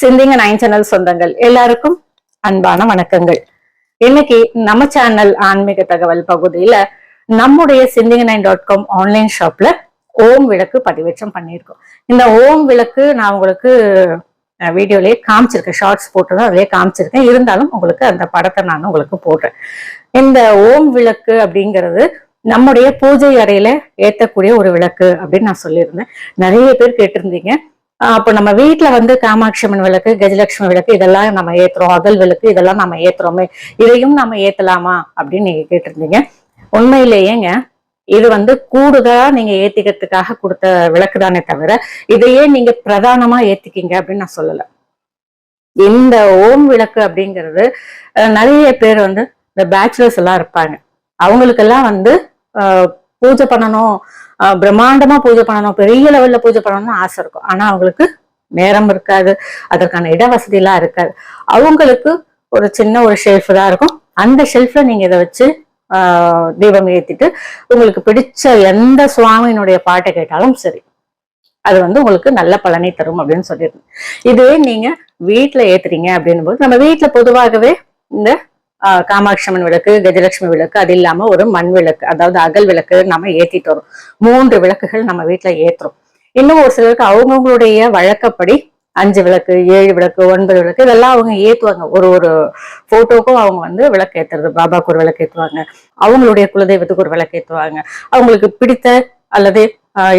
சிந்திங்க nine channel சொந்தங்கள். எல்லாருக்கும் அன்பான வணக்கங்கள். இன்னைக்கு நம்ம சேனல் ஆன்மீக தகவல் பகுதியில நம்முடைய சிந்திங்க நைன் டாட் காம் ஆன்லைன் ஷாப்ல ஓம் விளக்கு பதிவேற்றம் பண்ணியிருக்கோம். இந்த ஓம் விளக்கு நான் உங்களுக்கு வீடியோலயே காமிச்சிருக்கேன். ஷார்ட்ஸ் போட்டுதான் தான் காமிச்சிருக்கேன். இருந்தாலும் உங்களுக்கு அந்த படத்தை நான் உங்களுக்கு போடுறேன். இந்த ஓம் விளக்கு அப்படிங்கிறது நம்முடைய பூஜை அறையில ஏத்தக்கூடிய ஒரு விளக்கு அப்படின்னு நான் சொல்லியிருந்தேன். நிறைய பேர் கேட்டிருந்தீங்க. அப்போ நம்ம வீட்டில் வந்து காமாட்சி அம்மன் விளக்கு கஜலட்சுமி விளக்கு இதெல்லாம் நம்ம ஏத்துறோம். அகல் விளக்கு இதெல்லாம் நம்ம ஏத்துறோமே. இதையும் நம்ம ஏத்தலாமா? அப்படின்னு நீங்க கேட்டிருந்தீங்க. உண்மையிலேயேங்க இது வந்து கூடுதலா நீங்க ஏத்திக்கிறதுக்காக கொடுத்த விளக்கு தானே தவிர இதையே நீங்க பிரதானமா ஏத்திக்கிங்க அப்படின்னு நான் சொல்லல. இந்த ஓம் விளக்கு அப்படிங்கிறது நிறைய பேர் வந்து இந்த பேச்சுலர்ஸ் எல்லாம் இருப்பாங்க. அவங்களுக்கெல்லாம் வந்து பூஜை பண்ணணும் பிரம்மாண்டமா பூஜை பண்ணணும் பெரிய லெவல்ல பூஜை பண்ணணும்னு ஆசை இருக்கும். ஆனா அவங்களுக்கு நேரம் இருக்காது. அதற்கான இட வசதி எல்லாம் இருக்காது. அவங்களுக்கு ஒரு சின்ன ஒரு ஷெல்ஃப் தான் இருக்கும். அந்த ஷெல்ஃப்ல நீங்க இதை வச்சு தீபம் ஏற்றிட்டு உங்களுக்கு பிடிச்ச எந்த சுவாமியினுடைய பாட்டை கேட்டாலும் சரி அது வந்து உங்களுக்கு நல்ல பலனை தரும் அப்படின்னு சொல்லியிருந்தேன். இதுவே நீங்க வீட்டில் ஏத்துறீங்க அப்படின்னும் போது நம்ம வீட்டில் பொதுவாகவே இந்த காமாட்சி அம்மன் விளக்கு கஜலட்சுமி விளக்கு அது இல்லாம ஒரு மண் விளக்கு அதாவது அகல் விளக்கு நம்ம ஏத்திட்டு வரோம். மூன்று விளக்குகள் நம்ம வீட்டுல ஏத்துறோம். இன்னும் ஒரு சிலருக்கு அவங்கவுங்களுடைய வழக்கப்படி அஞ்சு விளக்கு ஏழு விளக்கு ஒன்பது விளக்கு இதெல்லாம் அவங்க ஏத்துவாங்க. ஒரு ஒரு போட்டோக்கும் அவங்க வந்து விளக்கு ஏத்துறது பாபாக்கு ஒரு விளக்கு ஏத்துவாங்க. அவங்களுடைய குலதெய்வத்துக்கு ஒரு விளக்கு ஏத்துவாங்க. அவங்களுக்கு பிடித்த அல்லது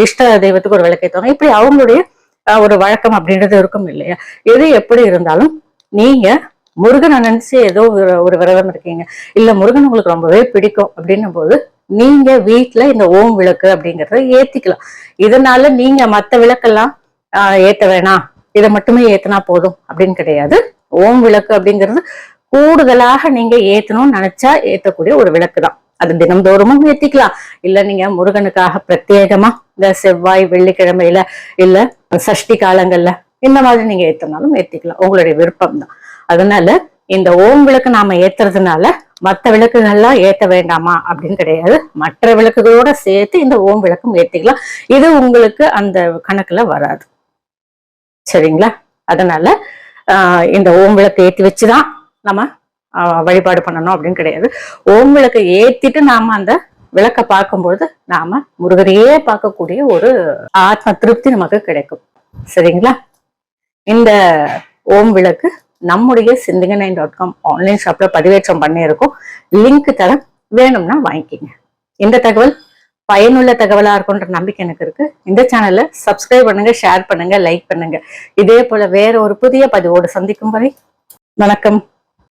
இஷ்ட தெய்வத்துக்கு ஒரு விளக்கு ஏத்துவாங்க. இப்படி அவங்களுடைய ஒரு வழக்கம் அப்படின்றது இருக்கும் இல்லையா? எது எப்படி இருந்தாலும் நீங்க முருகனை நினைச்சு ஏதோ ஒரு ஒரு விரதம் இருக்கீங்க. இல்ல முருகன் உங்களுக்கு ரொம்பவே பிடிக்கும் அப்படின்னும் போது நீங்க வீட்டுல இந்த ஓம் விளக்கு அப்படிங்கறத ஏத்திக்கலாம். இதனால நீங்க மத்த விளக்கெல்லாம் ஆஹ், ஏத்த வேணாம். இதை மட்டுமே ஏத்துனா போதும் அப்படின்னு கிடையாது. ஓம் விளக்கு அப்படிங்கிறது கூடுதலாக நீங்க ஏத்தணும்னு நினைச்சா ஏத்தக்கூடிய ஒரு விளக்கு தான் அது தினம்தோறுமும் ஏத்திக்கலாம். இல்ல நீங்க முருகனுக்காக பிரத்யேகமா இந்த செவ்வாய் வெள்ளிக்கிழமையில இல்ல சஷ்டி காலங்கள்ல இந்த மாதிரி நீங்க ஏத்தினாலும் ஏத்திக்கலாம். உங்களுடைய விருப்பம் தான் அதனால இந்த ஓம் விளக்கு நாம ஏத்துறதுனால மற்ற விளக்குகள்லாம் ஏற்ற வேண்டாமா அப்படின்னு கிடையாது. மற்ற விளக்குகளோட சேர்த்து இந்த ஓம் விளக்கும் ஏற்றிக்கலாம் இது உங்களுக்கு அந்த கணக்குல வராது. சரிங்களா? அதனால ஆஹ் இந்த ஓம் விளக்கு ஏற்றி வச்சுதான் நம்ம வழிபாடு பண்ணணும் அப்படின்னு கிடையாது. ஓம் விளக்கை ஏத்திட்டு நாம அந்த விளக்கை பார்க்கும்போது நாம முருகரையே பார்க்கக்கூடிய ஒரு ஆத்ம திருப்தி நமக்கு கிடைக்கும். சரிங்களா? இந்த ஓம் விளக்கு நம்முடைய சிந்திங்க நைன் டாட் காம் ஆன்லைன் ஷாப்ல பதிவேற்றம் பண்ணியிருக்கோம். லிங்க் தரேன் வேணும்னா வாங்கிக்கிங்க. இந்த தகவல் பயனுள்ள தகவலா இருக்கும்ன்ற நம்பிக்கை எனக்கு இருக்கு. இந்த சேனலை சப்ஸ்கிரைப் பண்ணுங்க ஷேர் பண்ணுங்க லைக் பண்ணுங்க. இதே போல வேற ஒரு புதிய பதிவோடு சந்திக்கும் வரை வணக்கம்.